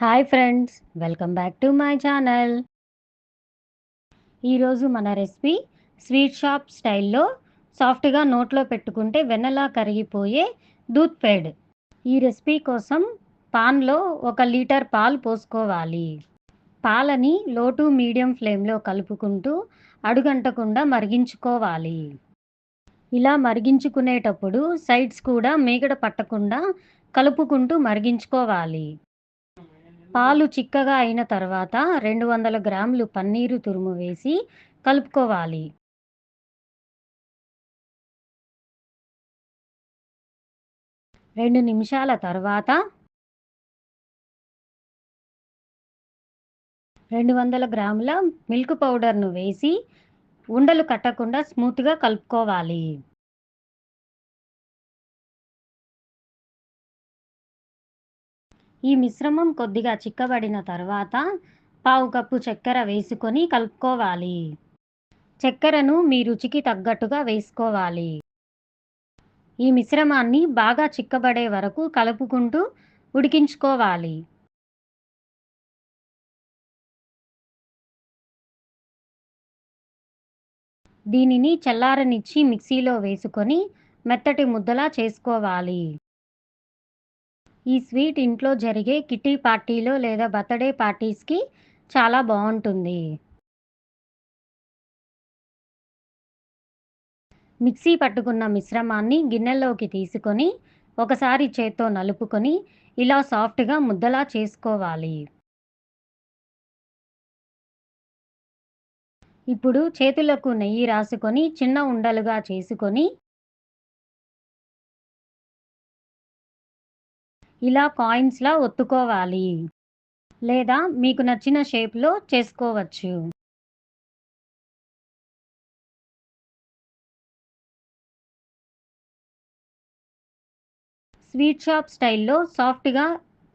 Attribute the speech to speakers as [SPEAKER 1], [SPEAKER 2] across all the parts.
[SPEAKER 1] Hi friends welcome back to my channel. ఈరోజు మన recipe sweet shop స్టైల్లో సాఫ్ట్గా నోట్లో పెట్టుకుంటే వెన్నలా కరిగిపోయే దూత్ పేడ్. ఈ రెసిపీ కోసం పాన్లో ఒక లీటర్ పాలు పోసుకోవాలి. పాలని లో టు మీడియం ఫ్లేమ్లో కలుపుకుంటూ అడుగంటకుండా మరిగించుకోవాలి. ఇలా మరిగించుకునేటప్పుడు సైడ్స్ కూడా మీగడ పట్టకుండా కలుపుకుంటూ మరిగించుకోవాలి. పాలు చిక్కగా అయిన తర్వాత రెండు వందల గ్రాములు పన్నీరు తురుము వేసి కలుపుకోవాలి. రెండు నిమిషాల తర్వాత రెండు వందల గ్రాముల మిల్క్ పౌడర్ను వేసి ఉండలు కట్టకుండా స్మూత్గా కలుపుకోవాలి. ఈ మిశ్రమం కొద్దిగా చిక్కబడిన తర్వాత పావు కప్పు చక్కెర వేసుకొని కలుపుకోవాలి. చక్కెరను మీ రుచికి తగ్గట్టుగా వేసుకోవాలి. ఈ మిశ్రమాన్ని బాగా చిక్కబడే వరకు కలుపుకుంటూ ఉడికించుకోవాలి. దీనిని చల్లారనిచ్చి మిక్సీలో వేసుకొని మెత్తటి ముద్దలా చేసుకోవాలి. ఈ స్వీట్ ఇంట్లో జరిగే కిటీ పార్టీలో లేదా బర్త్డే పార్టీస్కి చాలా బాగుంటుంది. మిక్సీ పట్టుకున్న మిశ్రమాన్ని గిన్నెలోకి తీసుకొని ఒకసారి చేత్తో నలుపుకొని ఇలా సాఫ్ట్గా ముద్దలా చేసుకోవాలి. ఇప్పుడు చేతులకు నెయ్యి రాసుకొని చిన్న ఉండలుగా చేసుకొని ఇలా కాయిన్స్లా ఒత్తుకోవాలి. లేదా మీకు నచ్చిన షేప్లో చేసుకోవచ్చు. స్వీట్ షాప్ స్టైల్లో సాఫ్ట్గా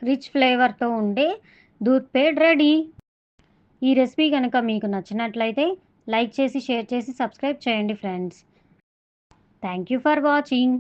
[SPEAKER 1] రిచ్ ఫ్లేవర్తో ఉండే దూత్ పేడ్ రెడీ. ఈ రెసిపీ కనుక మీకు నచ్చినట్లయితే లైక్ చేసి షేర్ చేసి సబ్స్క్రైబ్ చేయండి friends. Thank you for watching